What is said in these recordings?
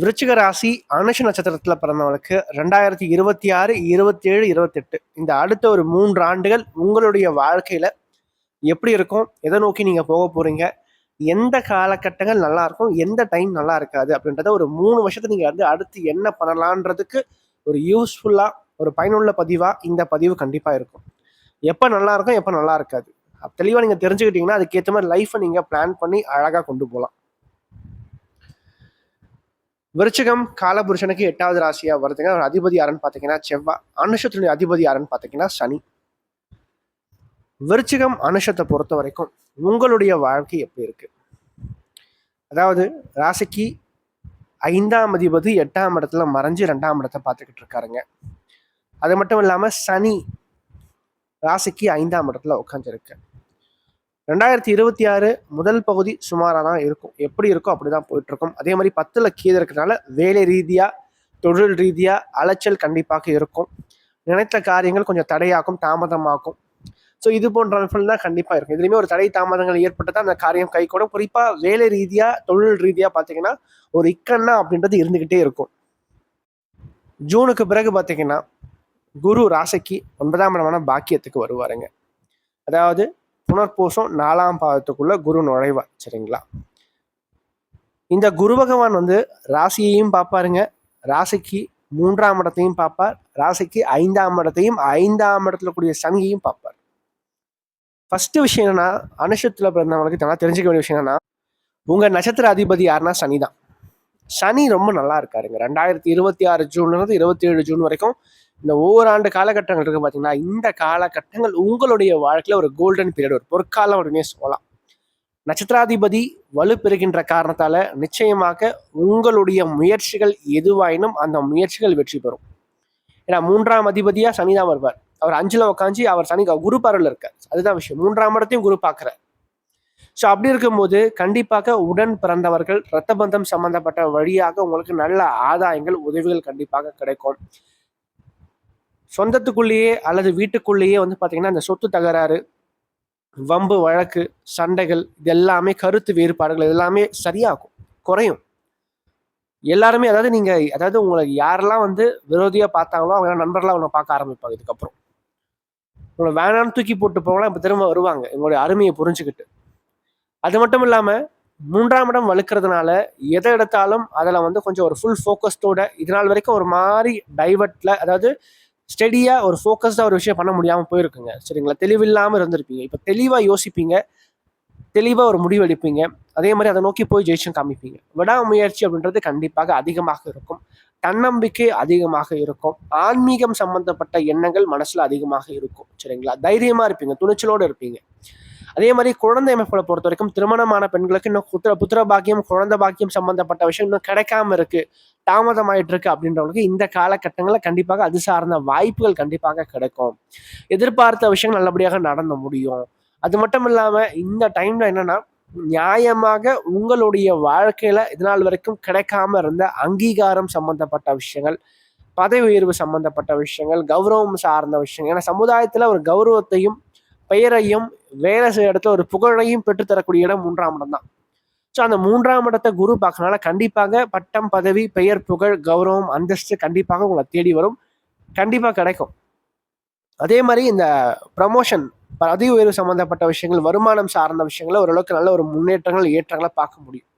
விருச்சிக ராசி அனுஷ நட்சத்திரத்தில் பிறந்தவங்களுக்கு ரெண்டாயிரத்தி இருபத்தி ஆறு இருபத்தி ஏழு இருபத்தெட்டு. இந்த அடுத்த ஒரு மூன்று ஆண்டுகள் உங்களுடைய வாழ்க்கையில் எப்படி இருக்கும்? எதை நோக்கி நீங்கள் போக போகிறீங்க எந்த காலகட்டங்கள் நல்லா இருக்கும்? எந்த டைம் நல்லா இருக்காது? அப்படின்றத ஒரு மூணு வருஷத்தை நீங்கள் வந்து அடுத்து என்ன பண்ணலான்றதுக்கு ஒரு யூஸ்ஃபுல்லாக ஒரு பயனுள்ள பதிவாக இந்த பதிவு கண்டிப்பாக இருக்கும். எப்போ நல்லா இருக்கும் எப்போ நல்லா இருக்காது? தெளிவாக நீங்கள் தெரிஞ்சுக்கிட்டீங்கன்னா அதுக்கேற்ற மாதிரி லைஃப்பை நீங்கள் பிளான் பண்ணி அழகாக கொண்டு போகலாம். விருச்சிகம் காலபுருஷனுக்கு எட்டாவது ராசியாக வருதுங்க. அதிபதி யாருன்னு பார்த்தீங்கன்னா செவ்வாய் அனுஷத்தினுடைய அதிபதி யாருன்னு பார்த்தீங்கன்னா சனி. விருச்சிகம் அனுஷத்தை பொறுத்த வரைக்கும் உங்களுடைய வாழ்க்கை எப்படி இருக்கு? அதாவது ராசிக்கு ஐந்தாம் அதிபதி எட்டாம் இடத்துல மறைஞ்சு ரெண்டாம் இடத்தை பார்த்துக்கிட்டு இருக்காருங்க. அது மட்டும் இல்லாமல் சனி ராசிக்கு ஐந்தாம் இடத்துல உட்காந்துருக்கு ரெண்டாயிரத்தி இருபத்தி ஆறு முதல் பகுதி சுமாராக தான் இருக்கும். எப்படி இருக்கோ அப்படி தான் போயிட்டுருக்கும். அதே மாதிரி பத்தில் கீழே இருக்கிறனால வேலை ரீதியாக தொழில் ரீதியாக அலைச்சல் கண்டிப்பாக இருக்கும். நினைத்த காரியங்கள் கொஞ்சம் தடையாகும் தாமதமாகும் ஸோ இது போன்ற அமைப்புகள் தான் கண்டிப்பாக இருக்கும். இதுலேயுமே ஒரு தடை தாமதங்கள் ஏற்பட்டு தான் அந்த காரியம் கை குறிப்பாக வேலை ரீதியாக தொழில் ரீதியாக பார்த்தீங்கன்னா ஒரு இக்கண்ணா அப்படின்றது இருந்துக்கிட்டே இருக்கும். ஜூனுக்கு பிறகு பார்த்தீங்கன்னா குரு ராசிக்கு ஒன்பதாம் இடமான பாக்கியத்துக்கு வருவாருங்க. அதாவது புனர்பூசம் நாலாம் பாதத்துக்குள்ள குரு நுழைவார் சரிங்களா? இந்த குரு பகவான் வந்து ராசியையும் பார்ப்பாருங்க. ராசிக்கு மூன்றாம் இடத்தையும் பார்ப்பார். ராசிக்கு ஐந்தாம் இடத்தையும் ஐந்தாம் இடத்துல கூடிய சனியையும் பார்ப்பார். ஃபர்ஸ்ட் விஷயம் என்னன்னா அனுஷத்துல பிறந்தவங்களுக்கு நல்லா தெரிஞ்சுக்க வேண்டிய விஷயம் என்னன்னா உங்க நட்சத்திர அதிபதி யாருன்னா சனி தான் சனி ரொம்ப நல்லா இருக்காருங்க. ரெண்டாயிரத்தி இருபத்தி ஆறு ஜூன்ல இருந்து இருபத்தி ஏழு ஜூன் வரைக்கும் இந்த ஒவ்வொரு ஆண்டு காலகட்டங்கள் இருக்கு பார்த்தீங்கன்னா இந்த காலகட்டங்கள் உங்களுடைய வாழ்க்கையில ஒரு கோல்டன் பீரியட் ஒரு பொற்காலம் அப்படின்னே சொல்லலாம். நட்சத்திராதிபதி வலுப்பெறுகின்ற காரணத்தால நிச்சயமாக உங்களுடைய முயற்சிகள் எதுவாயினும் அந்த முயற்சிகள் வெற்றி பெறும். ஏன்னா மூன்றாம் அதிபதியா சனிதான் வருவார். அவர் அஞ்சில் உட்காந்து அவர் சனி குரு பார்வையில் இருக்கார். அதுதான் விஷயம். மூன்றாம் இடத்தையும் குரு பார்க்குறார். ஸோ அப்படி இருக்கும்போது கண்டிப்பாக உடன் பிறந்தவர்கள் இரத்த பந்தம் சம்பந்தப்பட்ட வழியாக உங்களுக்கு நல்ல ஆதாயங்கள் உதவிகள் கண்டிப்பாக கிடைக்கும். சொந்தத்துக்குள்ளேயே அல்லது வீட்டுக்குள்ளேயே வந்து பார்த்தீங்கன்னா இந்த சொத்து தகராறு வம்பு வழக்கு சண்டைகள் இது எல்லாமே கருத்து வேறுபாடுகள் இதெல்லாமே சரியாகும் குறையும். எல்லாருமே அதாவது நீங்கள் அதாவது உங்களை யாரெல்லாம் வந்து விரோதியாக பார்த்தாங்களோ அவங்க நண்பர்களாக உன்னை பார்க்க ஆரம்பிப்பாங்க இதுக்கப்புறம். உங்களை வேணாம்னு தூக்கி போட்டு போகலாம் இப்போ திரும்ப வருவாங்க எங்களுடைய அருமையை புரிஞ்சுக்கிட்டு. அது மட்டும் இல்லாமல் மூன்றாம் இடம் வலுக்கிறதுனால எதை எடுத்தாலும் அதில் வந்து கொஞ்சம் ஒரு ஃபுல் ஃபோக்கஸ்டோட இது நாள் வரைக்கும் ஒரு மாதிரி டைவர்ட்டில் அதாவது ஸ்டெடியாக ஒரு ஃபோக்கஸ்டாக ஒரு விஷயம் பண்ண முடியாமல் போயிருக்குங்க. சரிங்களா? தெளிவில்லாமல் இருந்திருப்பீங்க. இப்போ தெளிவாக யோசிப்பீங்க. தெளிவாக ஒரு முடிவு எடுப்பீங்க. அதே மாதிரி அதை நோக்கி போய் ஜெயிச்சும் காமிப்பீங்க. விடாமுயற்சி அப்படின்றது கண்டிப்பாக அதிகமாக இருக்கும். தன்னம்பிக்கை அதிகமாக இருக்கும். ஆன்மீகம் சம்பந்தப்பட்ட எண்ணங்கள் மனசில் அதிகமாக இருக்கும். சரிங்களா? தைரியமாக இருப்பீங்க. துணிச்சலோடு இருப்பீங்க. அதே மாதிரி குழந்தை அமைப்புகளை பொறுத்த வரைக்கும் திருமணமான பெண்களுக்கு இன்னும் புத்திர புத்திர பாக்கியம் குழந்தை பாக்கியம் சம்பந்தப்பட்ட விஷயம் இன்னும் கிடைக்காம இருக்கு. தாமதமாயிட்டு இருக்கு அப்படின்றவங்களுக்கு இந்த காலகட்டங்களில் கண்டிப்பாக அது சார்ந்த வாய்ப்புகள் கண்டிப்பாக கிடைக்கும். எதிர்பார்த்த விஷயங்கள் நல்லபடியாக நடந்து முடியும். அது மட்டும் இல்லாமல் இந்த டைம்ல என்னன்னா நியாயமாக உங்களுடைய வாழ்க்கையில இதனால் வரைக்கும் கிடைக்காம இருந்த அங்கீகாரம் சம்பந்தப்பட்ட விஷயங்கள் பதவி உயர்வு சம்பந்தப்பட்ட விஷயங்கள் கௌரவம் சார்ந்த விஷயங்கள். ஏன்னா சமுதாயத்துல ஒரு கௌரவத்தையும் பெயரையும் வேலை செய்ய இடத்துல ஒரு புகழையும் பெற்றுத்தரக்கூடிய இடம் மூன்றாம் இடம் தான். ஸோ அந்த மூன்றாம் இடத்தை குரு பார்க்கறனால கண்டிப்பாக பட்டம் பதவி பெயர் புகழ் கௌரவம் அந்தஸ்து கண்டிப்பாக உங்களை தேடி வரும். கண்டிப்பாக கிடைக்கும். அதே மாதிரி இந்த ப்ரமோஷன் பதவி உயர்வு சம்பந்தப்பட்ட விஷயங்கள் வருமானம் சார்ந்த விஷயங்கள ஓரளவுக்கு நல்ல ஒரு முன்னேற்றங்கள் ஏற்றங்களை பார்க்க முடியும்.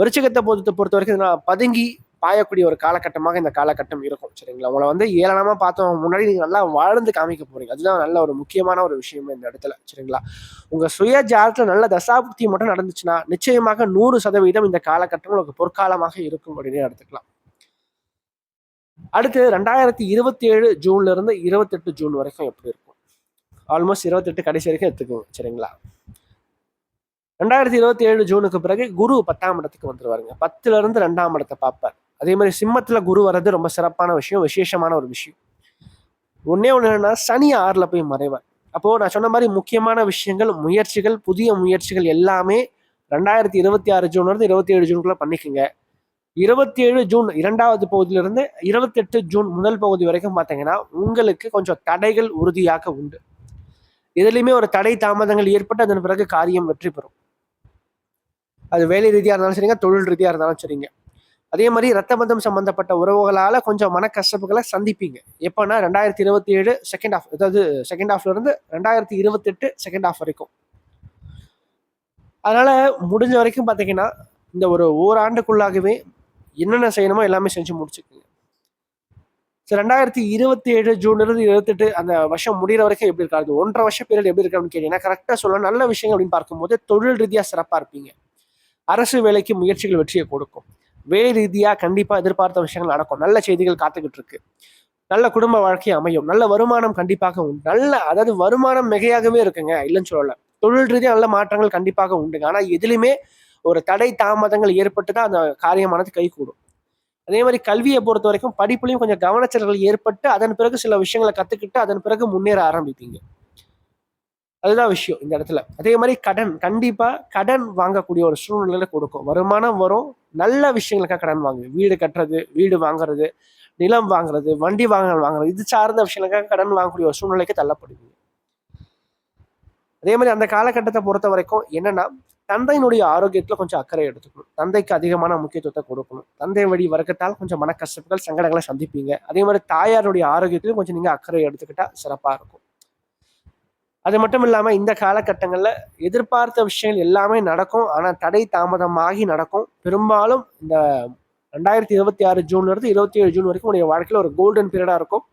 விருச்சிகத்தை பொறுத்த பொறுத்த வரைக்கும் நான் பதுங்கி பாயக்கூடிய ஒரு காலகட்டமாக இந்த காலகட்டம் இருக்கும் சரிங்களா? உங்களை வந்து ஏளனமாக பார்த்தோம் முன்னாடி நீங்கள் நல்லா வாழ்ந்து காமிக்க போறீங்க. அதுதான் நல்ல ஒரு முக்கியமான ஒரு விஷயம் இந்த இடத்துல சரிங்களா? உங்கள் சுய ஜாதத்தில் நல்ல தசாபுக்தி மட்டும் நடந்துச்சுன்னா நிச்சயமாக நூறு சதவீதம் இந்த காலகட்டம் உங்களுக்கு பொற்காலமாக இருக்கும் அப்படின்னு எடுத்துக்கலாம். அடுத்து ரெண்டாயிரத்தி இருபத்தி ஏழு ஜூன்ல இருந்து இருபத்தெட்டு ஜூன் வரைக்கும் எப்படி இருக்கும்? ஆல்மோஸ்ட் இருபத்தெட்டு கடைசி வரைக்கும் எடுத்துக்கோங்க சரிங்களா? ரெண்டாயிரத்தி இருபத்தி ஏழு ஜூனுக்கு பிறகு குரு பத்தாம் இடத்துக்கு வந்துருவாருங்க. பத்துல இருந்து ரெண்டாம் இடத்தை பார்ப்பார். அதே மாதிரி சிம்மத்தில் குரு வர்றது ரொம்ப சிறப்பான விஷயம் விசேஷமான ஒரு விஷயம். ஒன்னே ஒன்று என்னன்னா சனி ஆறுல போய் மறைவார். அப்போது நான் சொன்ன மாதிரி முக்கியமான விஷயங்கள் முயற்சிகள் புதிய முயற்சிகள் எல்லாமே ரெண்டாயிரத்தி இருபத்தி ஆறு ஜூன்ல இருந்து இருபத்தி ஏழு ஜூனுக்குள்ளே பண்ணிக்கோங்க. இருபத்தி ஏழு ஜூன் இரண்டாவது பகுதியிலிருந்து இருபத்தெட்டு ஜூன் முதல் பகுதி வரைக்கும் பார்த்தீங்கன்னா உங்களுக்கு கொஞ்சம் தடைகள் உறுதியாக உண்டு. எதுலையுமே ஒரு தடை தாமதங்கள் ஏற்பட்டு அதன் பிறகு காரியம் வெற்றி பெறும். அது வேலை ரீதியாக இருந்தாலும் சரிங்க தொழில் ரீதியாக இருந்தாலும் சரிங்க. அதே மாதிரி ரத்த பந்தம் சம்பந்தப்பட்ட உறவுகளால் கொஞ்சம் மனக்கசப்புகளை சந்திப்பீங்க. எப்போனா ரெண்டாயிரத்தி இருபத்தி ஏழு செகண்ட் ஆஃப் அதாவது செகண்ட் ஆஃப்ல இருந்து ரெண்டாயிரத்தி இருபத்தெட்டு செகண்ட் ஆஃப் வரைக்கும். அதனால முடிஞ்ச வரைக்கும் பார்த்தீங்கன்னா இந்த ஒரு ஓராண்டுக்குள்ளாகவே என்னென்ன செய்யணுமோ எல்லாமே செஞ்சு முடிச்சுக்குங்க. ஸோ ரெண்டாயிரத்தி இருபத்தி ஏழு ஜூன்ல இருந்து இருபத்தெட்டு அந்த வருஷம் முடிகிற வரைக்கும் எப்படி இருக்காது ஒன்றரை வருஷம் பீரியட் எப்படி இருக்கு அப்படின்னு கேட்டீங்கன்னா கரெக்டாக சொல்ல நல்ல விஷயங்கள் அப்படின்னு பார்க்கும்போது தொழில் ரீதியாக சிறப்பாக இருப்பீங்க. அரசு வேலைக்கு முயற்சிகள் வெற்றியை கொடுக்கும். வேலை ரீதியாக கண்டிப்பாக எதிர்பார்த்த விஷயங்கள் நடக்கும். நல்ல செய்திகள் காத்துக்கிட்டு இருக்கு நல்ல குடும்ப வாழ்க்கை அமையும். நல்ல வருமானம் கண்டிப்பாக உண்டு. நல்ல அதாவது வருமானம் மிகையாகவே இருக்குங்க. இல்லைன்னு சொல்லலை. தொழில் ரீதியாக நல்ல மாற்றங்கள் கண்டிப்பாக உண்டுங்க ஆனால் எதுலையுமே ஒரு தடை தாமதங்கள் ஏற்பட்டு தான் அந்த காரியமானது கைகூடும். அதே மாதிரி கல்வியை பொறுத்த வரைக்கும் படிப்புலையும் கொஞ்சம் கவனச்சல்கள் ஏற்பட்டு அதன் பிறகு சில விஷயங்களை கற்றுக்கிட்டு அதன் பிறகு முன்னேற ஆரம்பிப்பீங்க. அதுதான் விஷயம் இந்த இடத்துல. அதே மாதிரி கடன் கண்டிப்பாக கடன் வாங்கக்கூடிய ஒரு சூழ்நிலையில கொடுக்கும். வருமானம் வரும் நல்ல விஷயங்களுக்காக கடன் வாங்குது வீடு கட்டுறது வீடு வாங்குறது நிலம் வாங்குறது வண்டி வாங்க வாங்குறது இது சார்ந்த விஷயங்களுக்காக கடன் வாங்கக்கூடிய ஒரு சூழ்நிலைக்கு தள்ளப்படுவீங்க அதே மாதிரி அந்த காலகட்டத்தை பொறுத்த வரைக்கும் என்னன்னா தந்தையினுடைய ஆரோக்கியத்தில் கொஞ்சம் அக்கறை எடுத்துக்கணும். தந்தைக்கு அதிகமான முக்கியத்துவத்தை கொடுக்கணும். தந்தை வழி வர்க்கத்தால் கொஞ்சம் மனக்கஷ்டங்கள் சங்கடங்களை சந்திப்பீங்க. அதே மாதிரி தாயாருடைய ஆரோக்கியத்திலும் கொஞ்சம் நீங்கள் அக்கறை எடுத்துக்கிட்டா சிறப்பாக இருக்கும். அது மட்டும் இல்லாமல் இந்த காலகட்டங்களில் எதிர்பார்த்த விஷயங்கள் எல்லாமே நடக்கும். ஆனால் தடை தாமதமாகி நடக்கும். பெரும்பாலும் இந்த ரெண்டாயிரத்தி இருபத்தி ஆறு ஜூன்ல இருந்து இருபத்தி ஏழு ஜூன் வரைக்கும் உடைய வாழ்க்கையில் ஒரு கோல்டன் பீரியடாக இருக்கும்.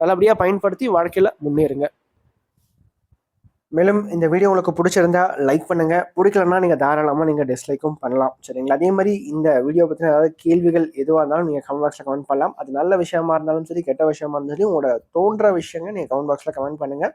நல்லபடியாக பயன்படுத்தி வாழ்க்கையில் முன்னேறுங்க. மேலும் இந்த வீடியோ உங்களுக்கு பிடிச்சிருந்தா லைக் பண்ணுங்க. பிடிக்கலன்னா நீங்கள் தாராளமாக நீங்கள் டிஸ்லைக்கும் பண்ணலாம். சரிங்களா? அதே மாதிரி இந்த வீடியோ பற்றின ஏதாவது கேள்விகள் எதுவாக இருந்தாலும் நீங்கள் கமெண்ட் பாக்ஸில் கமெண்ட் பண்ணலாம். அது நல்ல விஷயமா இருந்தாலும் சரி கெட்ட விஷயமா இருந்தாலும் சரி உங்களோட தோன்ற விஷயங்கள் நீங்கள் கமெண்ட் பாக்ஸில் கமெண்ட் பண்ணுங்கள்